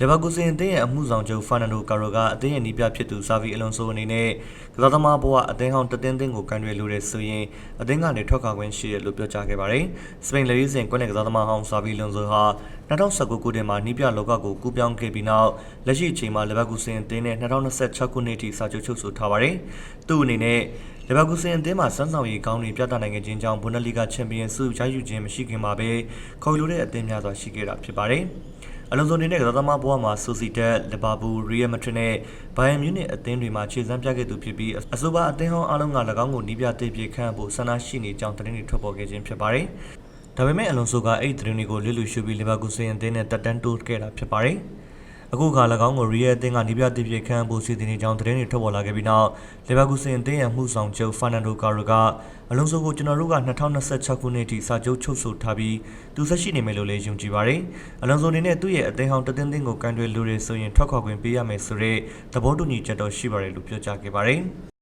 လေဘာကူဆင်အသင်းရဲ့အမှုဆောင်ချုပ်ဖာနန်ဒိုကာရိုကအသင်းရဲ့နီးပြဖြစ်သူဇာဗီအလွန်ဆိုအနေနဲ့ကစားသမားဘဝအသင်းဟောင်းတသင်းသင်းကိုကန်ရွယ်လိုတဲ့ဆိုရင်အသင်းကနေထွက်ခွာခွင့်ရှိတယ်လို့ပြောကြားခဲ့ပါတယ်။စပိန်လေရီစင်ကွန်းနယ်ကစားသမားဟောင်းဇာဗီလွန်ဆိုဟာ2019ခုနှစ်မှာနီးပြလောကကိုကူးပြောင်းခဲ့ပြီးနောက်လက်ရှိအချိန်မှာလေဘာကူဆင်အသင်းနဲ့2026ခုနှစ်ထိစာချုပ်ချုပ်ဆိုထားပါတယ်။သူ့အနေနဲ့လေဘာကူဆင်အသင်းမှာစမ်းဆောင်ရည်ကောင်းတွေပြသနိုင်ခဲ့ခြင်းကြောင့်ဘွန်ဒလီဂါချန်ပီယံဆုရယူခြင်းမရှိခင်မှာပဲခေါ်ယူလိုတဲ့အသင်းများစွာရှိခဲ့တာဖြစ်ပါတယ်။ အလုံးစုံအနေနဲ့ကစားသမားဘဝမှာဆိုစီတက်လီဗာပူးရီယယ်မက်ဒရစ်နဲ့ဘိုင်ယန်မြူးနစ်အသင်းတွေမှာခြေစမ်းပြခဲ့သူဖြစ်ပြီးအဆိုပါအသင်းဟောင်းအလုံးက၎င်းကိုနီးပြသိပြေခန့်ဖို့ဆန္ဒရှိနေကြောင်းသတင်းတွေထွက်ပေါ်ခဲ့ခြင်းဖြစ်ပါတယ်။ဒါပေမဲ့အလုံးစုံကအဲ့ဒီသတင်းတွေကိုလစ်လူရှုပြီးလီဗာပူးစင်အသင်းနဲ့တက်တန်းတိုးခဲ့တာဖြစ်ပါတယ်။ အခုခါ၎င်းကိုရီးရဲ့အသင်းကနီးပြတိပြခန့်ဖို့စီစဉ်နေကြောင်းသတင်းတွေထွက်ပေါ်လာခဲ့ပြီးနောက်လီဗာပူးစင်အသင်းရဲ့မှုဆောင်ချုပ်ဖာနန်ဒိုကာရိုကအလုံးစုံကိုကျွန်တော်တို့က2026ခုနှစ်ထိစာချုပ်ချုပ်ဆိုထားပြီးသူဆက်ရှိနေမယ်လို့လည်းယုံကြည်ပါတယ်။အလုံးစုံအနေနဲ့သူ့ရဲ့အသင်းဟောင်းတသင်းသင်းကိုကန်တွေလူတွေဆိုရင်ထွက်ခွာခွင့်ပေးရမယ်ဆိုတဲ့သဘောတူညီချက်တော့ရှိပါတယ်လို့ပြောကြားခဲ့ပါတယ်။